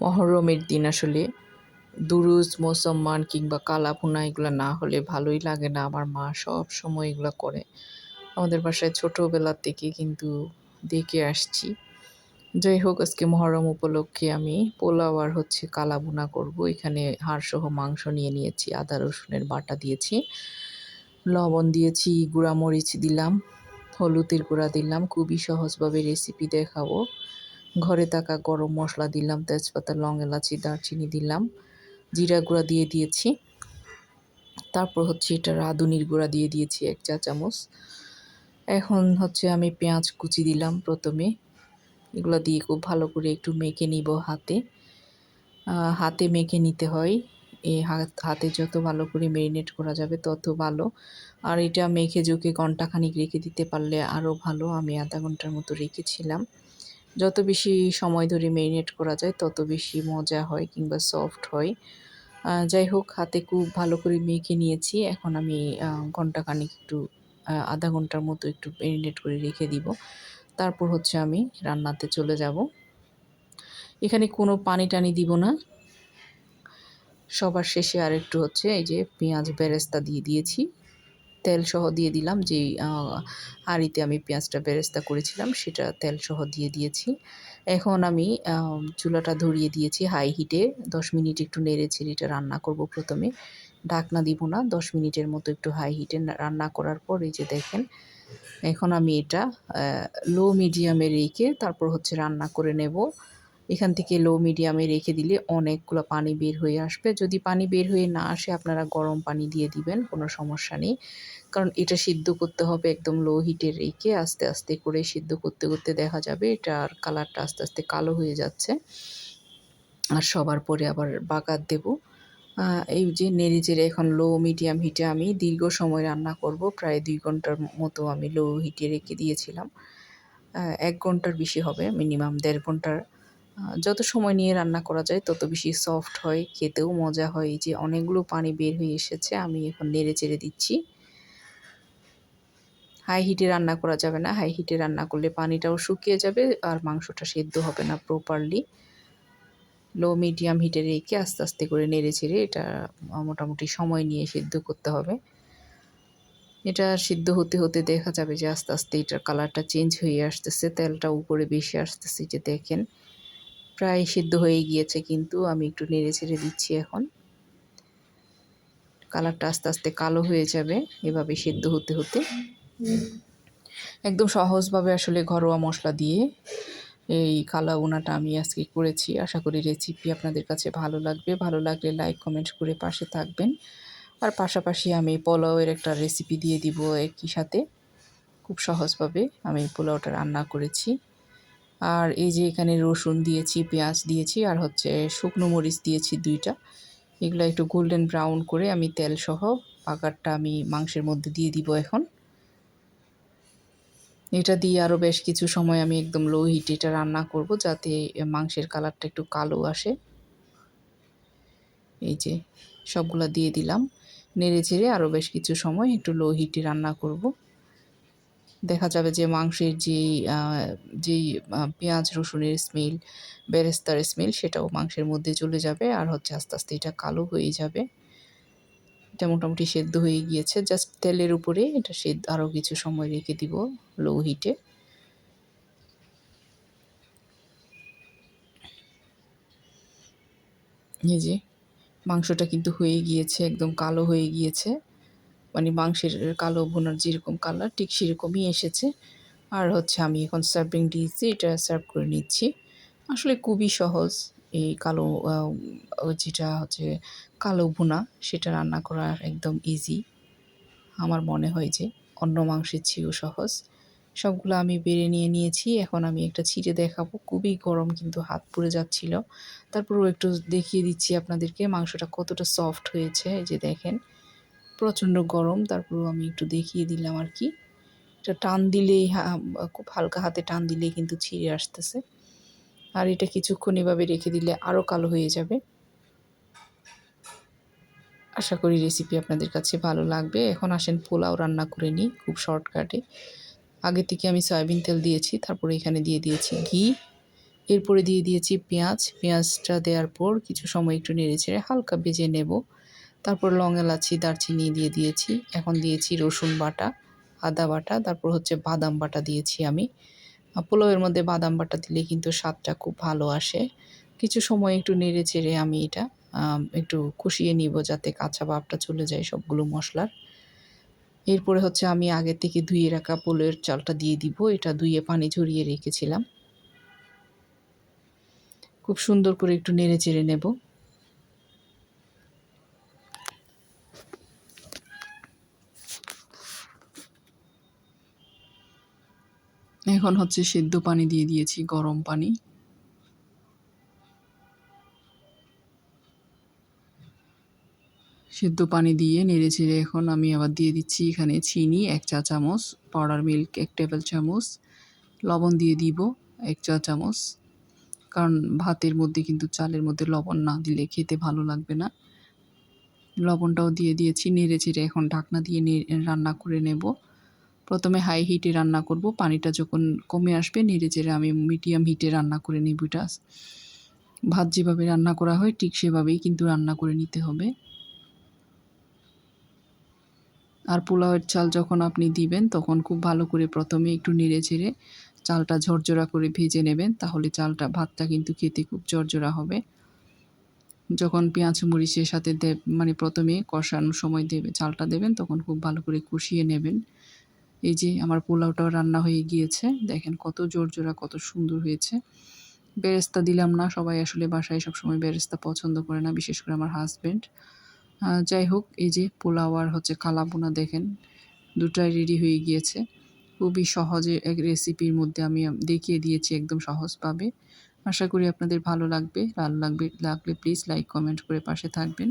মহরমের দিন আসলে। দুরুজ মোসম্মান কিংবা কালাভুনা এগুলো না হলে ভালোই লাগে না। আমার মা সব সময় এগুলো করে। আমাদের বাসায় ছোটোবেলা থেকে কিন্তু দেখে আসছি। যাই হোক, আজকে মহরম উপলক্ষে আমি পোলাও আর হচ্ছে কালাভুনা করব। এখানে হাড়সহ মাংস নিয়ে নিয়েছি, আদা, রসুনের বাটা দিয়েছি, লবণ দিয়েছি গুঁড়া মরিচ দিলাম, হলুদের গুঁড়া দিলাম। খুবই সহজভাবে রেসিপি দেখাবো। ঘরে থাকা গরম মশলা দিলাম, তেজপাতা, লং এলাচি, দারচিনি দিলাম, জিরা গুঁড়া দিয়ে দিয়েছি। তারপর হচ্ছে এটা রাঁধুনির গুঁড়া দিয়ে দিয়েছি এক চা চামচ। এখন হচ্ছে আমি পেঁয়াজ কুচি দিলাম প্রথমে। এগুলো দিয়ে খুব ভালো করে একটু মেখে নিব হাতে। হাতে মেখে নিতে হয়। এই হাতে যত ভালো করে মেরিনেট করা যাবে তত ভালো। আর এটা মেখে জুকে ঘন্টাখানিক রেখে দিতে পারলে আরও ভালো। আমি আধা ঘণ্টার মতো রেখেছিলাম। যত বেশি সময় ধরে মেরিনেট করা যায়, তত বেশি মজা হয় কিংবা সফট হয়। যাই হোক, হাতে খুব ভালো করে মেখে নিয়েছি। এখন আমি ঘণ্টা ঘন্টাখানিক একটু আধা ঘণ্টার মতো একটু মেরিনেট করে রেখে দিব। তারপর হচ্ছে আমি রান্নাতে চলে যাব। এখানে কোনো পানি টানি দিব না। সবার শেষে আর একটু হচ্ছে এই যে পেঁয়াজ বেরেস্তা দিয়ে দিয়েছি। তেল সহ দিয়ে দিলাম যে হাঁড়িতে আমি পেঁয়াজটা বেরেস্তা করেছিলাম, সেটা তেল সহ দিয়ে দিয়েছি। এখন আমি চুলাটা ধরিয়ে দিয়েছি হাই হিটে, দশ মিনিট একটু নেড়ে ছেড়ে এটা রান্না করব প্রথমে। ঢাকনা দিব না, দশ মিনিটের মতো একটু হাই হিটে রান্না করার পর এই যে দেখেন, এখন আমি এটা লো মিডিয়ামে রেখে তারপর হচ্ছে রান্না করে নেব। এখান থেকে লো মিডিয়ামে রেখে দিলে অনেকগুলো পানি বের হয়ে আসবে। যদি পানি বের হয়ে না আসে, আপনারা গরম পানি দিয়ে দিবেন, কোনো সমস্যা নেই। কারণ এটা সিদ্ধ করতে হবে একদম লো হিটে রেখে আস্তে আস্তে করে সিদ্ধ করতে করতে দেখা যাবে এটার কালারটা আস্তে আস্তে কালো হয়ে যাচ্ছে। আর সবার পরে আবার বাগার দেব। এই যে নেড়ে এখন লো মিডিয়াম হিটে আমি দীর্ঘ সময় রান্না করব। প্রায় দুই ঘণ্টার মতো আমি লো হিটে রেখে দিয়েছিলাম। এক ঘণ্টার বেশি হবে মিনিমাম দেড় ঘণ্টার। যত সময় নিয়ে রান্না করা যায়, তত বেশি সফট হয়, খেতেও মজা হয়। যে অনেকগুলো পানি বের হয়ে এসেছে, আমি এখন নেড়ে চেড়ে দিচ্ছি। হাই হিটে রান্না করা যাবে না। হাই হিটে রান্না করলে পানিটাও শুকিয়ে যাবে আর মাংসটা সেদ্ধ হবে না প্রপারলি লো মিডিয়াম হিটে রেখে আস্তে আস্তে করে নেড়ে চেড়ে এটা মোটামুটি সময় নিয়ে সিদ্ধ করতে হবে। এটা সিদ্ধ হতে হতে দেখা যাবে যে আস্তে আস্তে এটার কালারটা চেঞ্জ হয়ে আসতেছে, তেলটা উপরে বেশি আসতেছে যে দেখেন। প্রায় সিদ্ধ হয়ে গিয়েছে, কিন্তু আমি একটু নেড়ে ছেড়ে দিচ্ছি এখন। কালারটা আস্তে আস্তে কালো হয়ে যাবে, এভাবে সিদ্ধ হতে হতে। একদম সহজভাবে আসলে ঘরোয়া মশলা দিয়ে এই কালা উনাটা আমি আজকে করেছি। আশা করি রেসিপি আপনাদের কাছে ভালো লাগবে। ভালো লাগলে লাইক কমেন্ট করে পাশে থাকবেন। আর পাশাপাশি আমি পোলাওয়ের একটা রেসিপি দিয়ে দিব একই সাথে। খুব সহজভাবে আমি পোলাওটা রান্না করেছি। আর এই যে এখানে রসুন দিয়েছি, পেঁয়াজ দিয়েছি, আর হচ্ছে শুকনো মরিচ দিয়েছি দুইটা। এগুলো একটু গোল্ডেন ব্রাউন করে আমি তেল সহ পাকারটা আমি মাংসের মধ্যে দিয়ে দিব এখন। এটা দিয়ে আরও বেশ কিছু সময় আমি একদম লো হিটে এটা রান্না করব যাতে মাংসের কালারটা একটু কালো আসে। এই যে সবগুলা দিয়ে দিলাম। নেড়ে চেড়ে আরও বেশ কিছু সময় একটু লো হিটে রান্না করব। দেখা যাবে যে মাংসের যেই যেই পেঁয়াজ, রসুনের স্মেল বেরেস্তার স্মেল সেটাও মাংসের মধ্যে চলে যাবে। আর হচ্ছে আস্তে আস্তে এটা কালো হয়ে যাবে। এটা মোটামুটি সেদ্ধ হয়ে গিয়েছে। জাস্ট তেলের উপরে এটা সেদ্ধ, আরও কিছু সময় রেখে দিব লো হিটে এই যে, মাংসটা কিন্তু হয়ে গিয়েছে, একদম কালো হয়ে গিয়েছে। মানে মাংসের কালো ভুনার যেরকম কালার ঠিক সেরকমই এসেছে। আর হচ্ছে আমি এখন সার্ভিং ডিশে এটা সার্ভ করে নিচ্ছি। আসলে খুবই সহজ এই কালো যেটা হচ্ছে কালো ভুনা, সেটা রান্না করা একদম ইজি আমার মনে হয় যে অন্য মাংসের চেয়েও সহজ। সবগুলো আমি বেড়ে নিয়ে নিয়েছি, এখন আমি একটা ছিটে দেখাবো। খুবই গরম কিন্তু হাত পুড়ে যাচ্ছিল। তারপরও একটু দেখিয়ে দিচ্ছি আপনাদেরকে মাংসটা কতটা সফট হয়েছে যে দেখেন। প্রচণ্ড গরম, তারপরেও আমি একটু দেখিয়ে দিলাম আর কি। এটা টান দিলেই খুব হালকা হাতে টান দিলেই কিন্তু ছিঁড়ে আসতেছে। আর এটা কিছুক্ষণ এভাবে রেখে দিলে আরও কালো হয়ে যাবে। আশা করি রেসিপি আপনাদের কাছে ভালো লাগবে। এখন আসেন পোলাও রান্না করে নিই খুব শর্টকাটে আগে থেকে আমি সয়াবিন তেল দিয়েছি, তারপরে এখানে দিয়ে দিয়েছি ঘি। এরপরে দিয়ে দিয়েছি পেঁয়াজ। পেঁয়াজটা দেওয়ার পর কিছু সময় একটু নেড়ে ছেড়ে হালকা ভেজে নেব। তারপর লং এলাচি, দারচিনি দিয়ে দিয়েছি। এখন দিয়েছি রসুন বাটা, আদা বাটা, তারপর হচ্ছে বাদাম বাটা দিয়েছি আমি। পোলাওয়ের মধ্যে বাদাম বাটা দিলে কিন্তু স্বাদটা খুব ভালো আসে। কিছু সময় একটু নেড়ে চেড়ে আমি এটা একটু কষিয়ে নিব যাতে কাঁচা ভাবটা চলে যায় সবগুলো মশলার। এরপরে হচ্ছে আমি আগে থেকে ধুয়ে রাখা পোলের চালটা দিয়ে দিব। এটা ধুয়ে পানি ঝরিয়ে রেখেছিলাম। খুব সুন্দর করে একটু নেড়ে চেড়ে নেব। এখন হচ্ছে সেদ্ধ পানি দিয়ে দিয়েছি, গরম পানি। সেদ্ধ পানি দিয়ে নেড়ে চেড়ে এখন আমি আবার দিয়ে দিচ্ছি এখানে চিনি, এক চা চামচ পাউডার মিল্ক এক টেবিল চামচ, লবণ দিয়ে দিব এক চা চামচ। কারণ ভাতের মধ্যে কিন্তু চালের মধ্যে লবণ না দিলে খেতে ভালো লাগবে না। লবণটাও দিয়ে দিয়েছি, নেড়ে চেড়ে এখন ঢাকনা দিয়ে রান্না করে নেব। প্রথমে হাই হিটে রান্না করব। পানিটা যখন কমে আসবে, নেড়ে চেড়ে আমি মিডিয়াম হিটে রান্না করে নিই এটা। ভাত যেভাবে রান্না করা হয়, ঠিক সেভাবেই কিন্তু রান্না করে নিতে হবে। আর পোলাওয়ের চাল যখন আপনি দিবেন, তখন খুব ভালো করে প্রথমে একটু নেড়ে চেড়ে চালটা ঝরঝরা করে ভেজে নেবেন, তাহলে চালটা, ভাতটা কিন্তু খেতে খুব ঝরঝরা হবে। যখন পেঁয়াজ মরিচের সাথে দেব মানে প্রথমে কষানোর সময় দেবে, চালটা দেবেন, তখন খুব ভালো করে কষিয়ে নেবেন। এই যে আমার পোলাওটাও রান্না হয়ে গিয়েছে। দেখেন কত জোর জোরজোড়া, কত সুন্দর হয়েছে। বেরেস্তা দিলাম না, সবাই আসলে বাসায় সবসময় বেরেস্তা পছন্দ করে না, বিশেষ করে আমার হাজব্যান্ড যাই হোক, এই যে পোলাও আর হচ্ছে কালাবোনা দেখেন, দুটাই রেডি হয়ে গিয়েছে। খুবই সহজে এক রেসিপির মধ্যে আমি দেখিয়ে দিয়েছি একদম সহজভাবে। আশা করি আপনাদের ভালো লাগবে। ভালো লাগবে, লাগলে প্লিজ লাইক কমেন্ট করে পাশে থাকবেন।